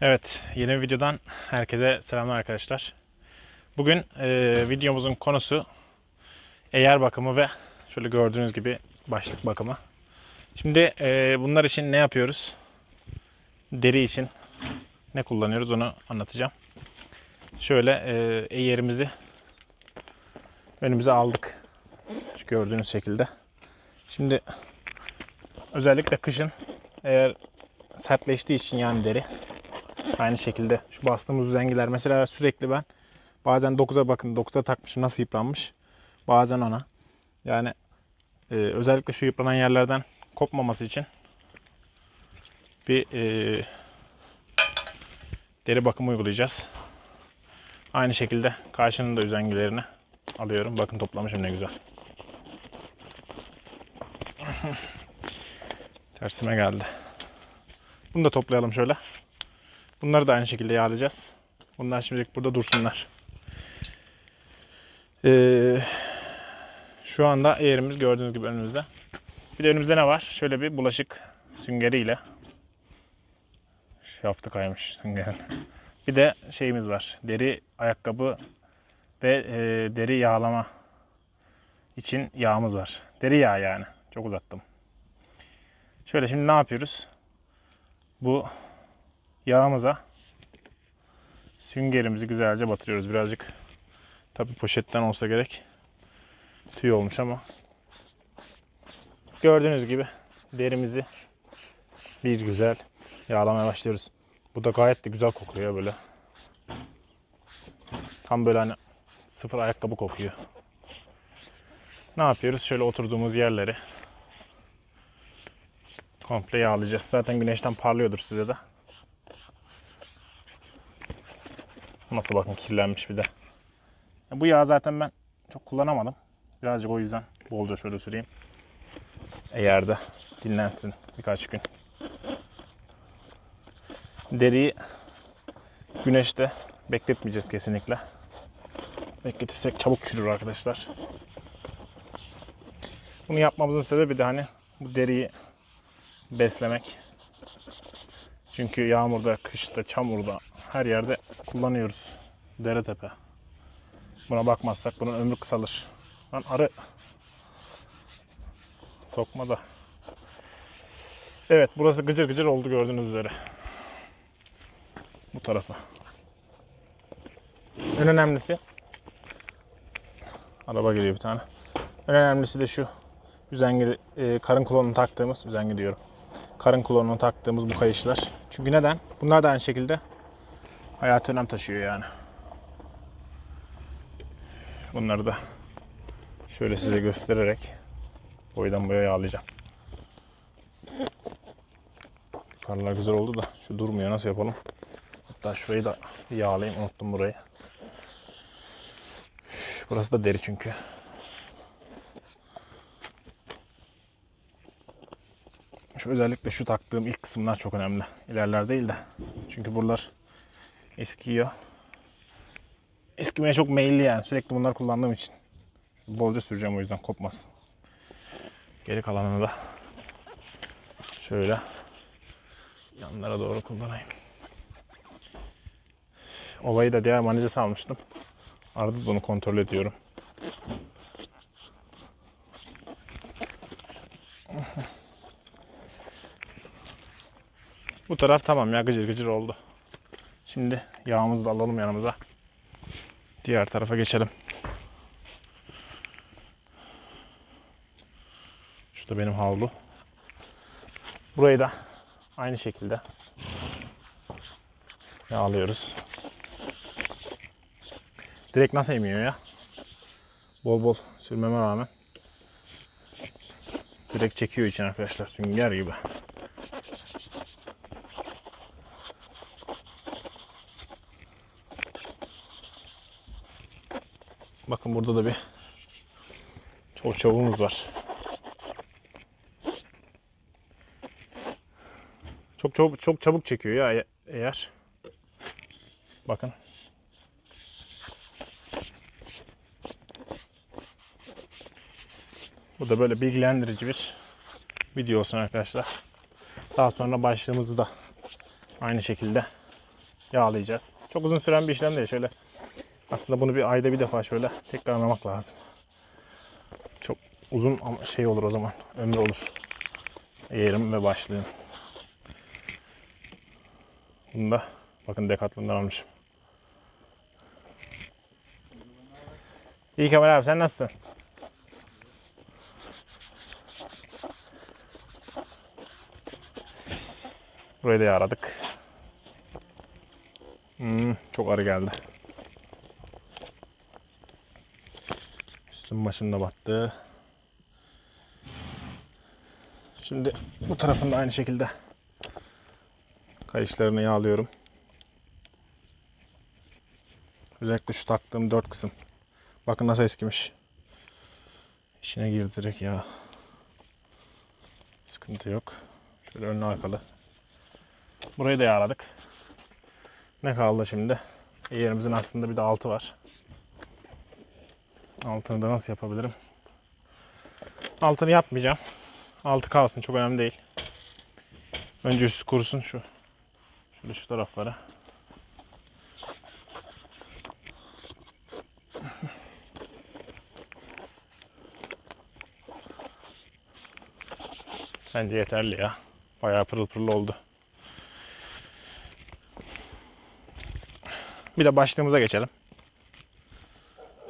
Evet, yeni bir videodan herkese selamlar arkadaşlar. Bugün e, videomuzun konusu eğer bakımı ve şöyle gördüğünüz gibi başlık bakımı. Şimdi e, bunlar için ne yapıyoruz? Deri için ne kullanıyoruz onu anlatacağım. Şöyle e, eğerimizi önümüze aldık. Şu gördüğünüz şekilde. Şimdi özellikle kışın eğer sertleştiği için yani deri Aynı şekilde şu bastığımız üzengiler mesela sürekli ben bazen 9'a bakın 9'a takmışım nasıl yıpranmış. Bazen ona. Yani e, özellikle şu yıpranan yerlerden kopmaması için bir e, deri bakımı uygulayacağız. Aynı şekilde karşının da üzengilerini alıyorum. Bakın toplamışım ne güzel. Tersime geldi. Bunu da toplayalım şöyle. Bunları da aynı şekilde yağlayacağız. Bunlar şimdilik burada dursunlar. Ee, şu anda eğerimiz gördüğünüz gibi önümüzde. Bir de önümüzde ne var? Şöyle bir bulaşık süngeriyle. Şaftı kaymış süngerin. Bir de şeyimiz var. Deri ayakkabı ve e, deri yağlama için yağımız var. Deri yağı yani. Çok uzattım. Şöyle şimdi ne yapıyoruz? Bu yağımıza süngerimizi güzelce batırıyoruz. Birazcık tabi poşetten olsa gerek tüy olmuş ama gördüğünüz gibi derimizi bir güzel yağlamaya başlıyoruz. Bu da gayet de güzel kokuyor böyle. Tam böyle hani sıfır ayakkabı kokuyor. Ne yapıyoruz? Şöyle oturduğumuz yerleri komple yağlayacağız. Zaten güneşten parlıyordur size de. Nasıl bakın kirlenmiş bir de. Bu yağ zaten ben çok kullanamadım. Birazcık o yüzden bolca şöyle süreyim. Eğer de dinlensin birkaç gün. Deriyi güneşte bekletmeyeceğiz kesinlikle. Bekletirsek çabuk çürür arkadaşlar. Bunu yapmamızın sebebi de hani bu deriyi beslemek. Çünkü yağmurda, kışta, çamurda her yerde kullanıyoruz. Dere tepe. Buna bakmazsak bunun ömrü kısalır. Lan arı sokma da. Evet burası gıcır gıcır oldu gördüğünüz üzere. Bu tarafa. En önemlisi araba geliyor bir tane. En önemlisi de şu üzengi e, karın kulağını taktığımız üzengi diyorum. Karın kulağını taktığımız bu kayışlar. Çünkü neden? Bunlar da aynı şekilde hayat önem taşıyor yani. Bunları da şöyle size göstererek boydan boya yağlayacağım. Karlar güzel oldu da şu durmuyor nasıl yapalım? Hatta şurayı da yağlayayım unuttum burayı. Burası da deri çünkü. Şu özellikle şu taktığım ilk kısımlar çok önemli. İlerler değil de. Çünkü buralar eskiyor. Eskimeye çok meyilli yani. Sürekli bunlar kullandığım için. Bolca süreceğim o yüzden kopmasın. Geri kalanını da şöyle yanlara doğru kullanayım. Ovayı da diğer manece salmıştım. Arada bunu kontrol ediyorum. Bu taraf tamam ya gıcır gıcır oldu. Şimdi yağımızı da alalım yanımıza. Diğer tarafa geçelim. Şurada benim havlu. Burayı da aynı şekilde yağlıyoruz. Direkt nasıl emiyor ya? Bol bol sürmeme rağmen direkt çekiyor için arkadaşlar sünger gibi. Bakın burada da bir çok çabuğumuz var. Çok çok çok çabuk çekiyor ya eğer. Bakın. Bu da böyle bilgilendirici bir video olsun arkadaşlar. Daha sonra başlığımızı da aynı şekilde yağlayacağız. Çok uzun süren bir işlem değil. Şöyle aslında bunu bir ayda bir defa şöyle tekrarlamak lazım. Çok uzun ama şey olur o zaman. Ömrü olur. Eğerim ve başlığım. Bunu da bakın Decathlon'dan almışım. İyi Kemal abi sen nasılsın? Burayı da yağladık. Hmm, çok arı geldi. Üstüm başım da battı. Şimdi bu tarafında aynı şekilde kayışlarını yağlıyorum. Özellikle şu taktığım dört kısım. Bakın nasıl eskimiş. İçine girdi direkt ya. Sıkıntı yok. Şöyle önlü arkalı. Burayı da yağladık. Ne kaldı şimdi? Yerimizin aslında bir de altı var. Altını da nasıl yapabilirim? Altını yapmayacağım. Altı kalsın çok önemli değil. Önce üstü kurusun şu. Şöyle şu taraflara. Bence yeterli ya. Bayağı pırıl pırıl oldu. Bir de başlığımıza geçelim.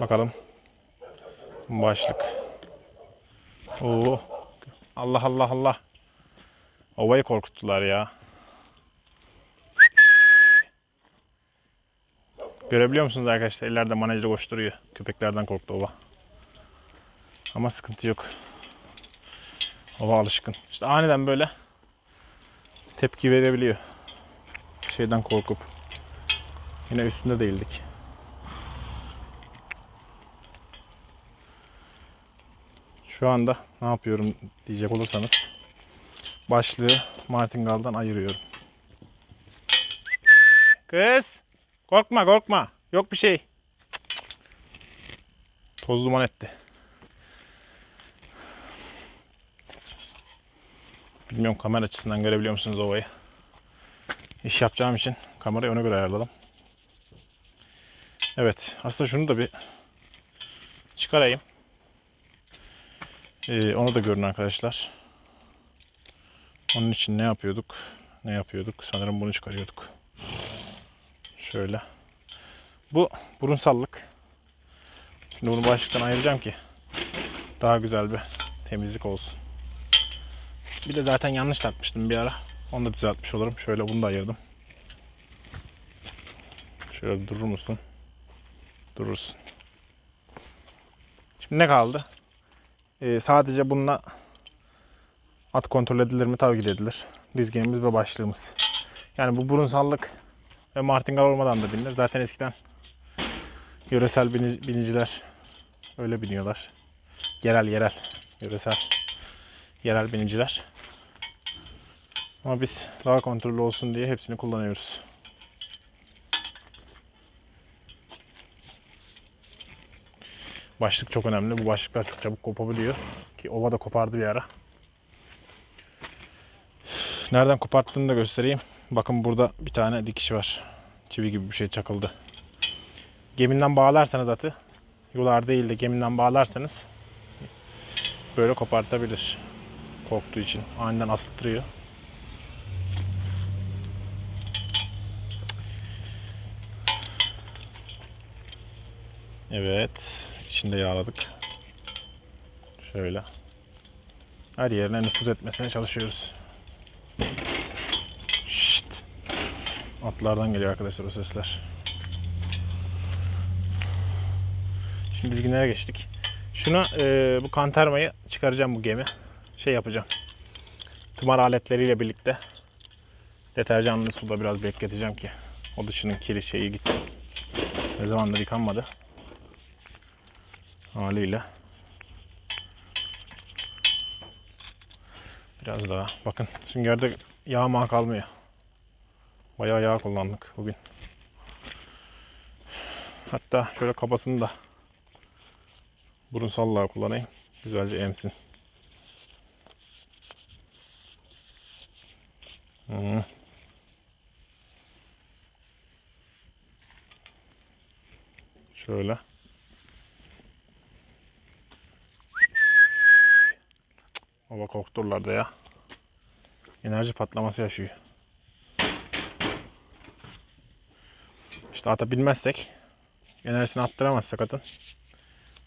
Bakalım. Başlık. Oo. Allah Allah Allah. Ovayı korkuttular ya. Görebiliyor musunuz arkadaşlar? İleride manajda koşturuyor. Köpeklerden korktu ova. Ama sıkıntı yok. Ova alışkın. İşte aniden böyle tepki verebiliyor. Şeyden korkup. Yine üstünde değildik. Şu anda ne yapıyorum diyecek olursanız başlığı martingaldan ayırıyorum. Kız korkma korkma yok bir şey. Toz duman etti. Bilmiyorum kamera açısından görebiliyor musunuz ovayı. İş yapacağım için kamerayı ona göre ayarladım. Evet aslında şunu da bir çıkarayım. Ee, onu da görün arkadaşlar. Onun için ne yapıyorduk? Ne yapıyorduk? Sanırım bunu çıkarıyorduk. Şöyle. Bu burunsallık. Şimdi bunu başlıktan ayıracağım ki daha güzel bir temizlik olsun. Bir de zaten yanlış takmıştım bir ara. Onu da düzeltmiş olurum. Şöyle bunu da ayırdım. Şöyle durur musun? Durursun. Şimdi ne kaldı? Ee, sadece bununla at kontrol edilir mi? Tabii ki edilir. Dizginimiz ve başlığımız. Yani bu burunsallık ve martingal olmadan da binilir. Zaten eskiden yöresel bini- biniciler öyle biniyorlar. Yerel yerel. Yöresel yerel biniciler. Ama biz daha kontrollü olsun diye hepsini kullanıyoruz. Başlık çok önemli. Bu başlıklar çok çabuk kopabiliyor. Ki ova da kopardı bir ara. Nereden koparttığını da göstereyim. Bakın burada bir tane dikiş var. Çivi gibi bir şey çakıldı. Geminden bağlarsanız atı, yular değil de geminden bağlarsanız böyle kopartabilir. Korktuğu için aniden asıttırıyor. Evet. İçinde yağladık. Şöyle. Her yerine nüfuz etmesine çalışıyoruz. Şşt. Atlardan geliyor arkadaşlar o sesler. Şimdi dizginlere geçtik. Şuna e, bu kantarmayı çıkaracağım bu gemi. Şey yapacağım. Tımar aletleriyle birlikte deterjanlı suda biraz bekleteceğim ki o dışının kiri şeyi gitsin. Ne zamandır yıkanmadı haliyle. Biraz daha. Bakın süngerde yağ mağ kalmıyor. Bayağı yağ kullandık bugün. Hatta şöyle kabasını da burun sallağı kullanayım. Güzelce emsin. Hmm. Şöyle. Baba korkturlar da ya. Enerji patlaması yaşıyor. İşte ata bilmezsek, enerjisini attıramazsak atın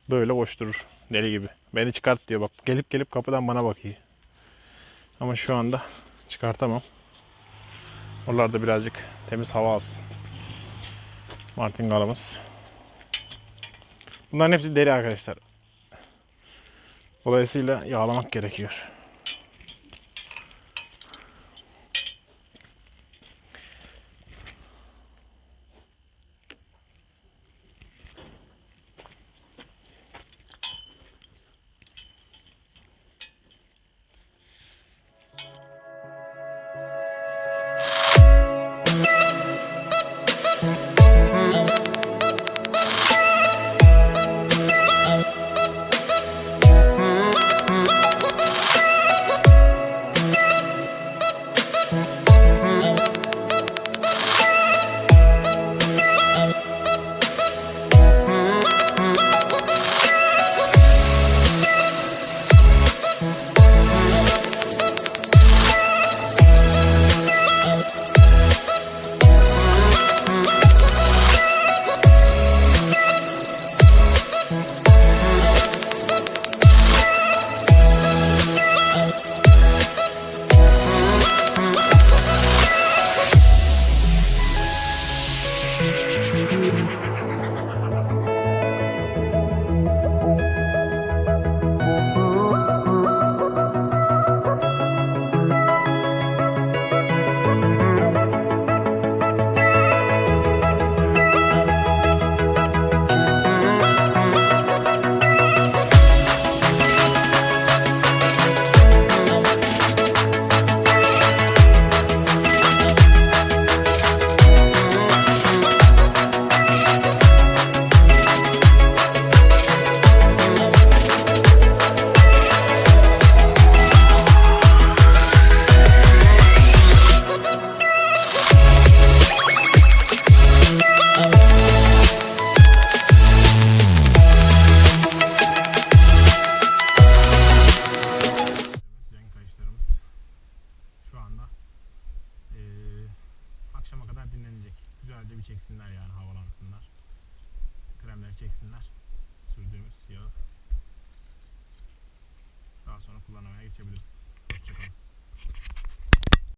böyle koşturur deli gibi. Beni çıkart diyor bak. Gelip gelip kapıdan bana bakıyor. Ama şu anda çıkartamam. Oralarda birazcık temiz hava alsın. Martingalımız. Bunların hepsi deri arkadaşlar. Dolayısıyla yağlamak gerekiyor.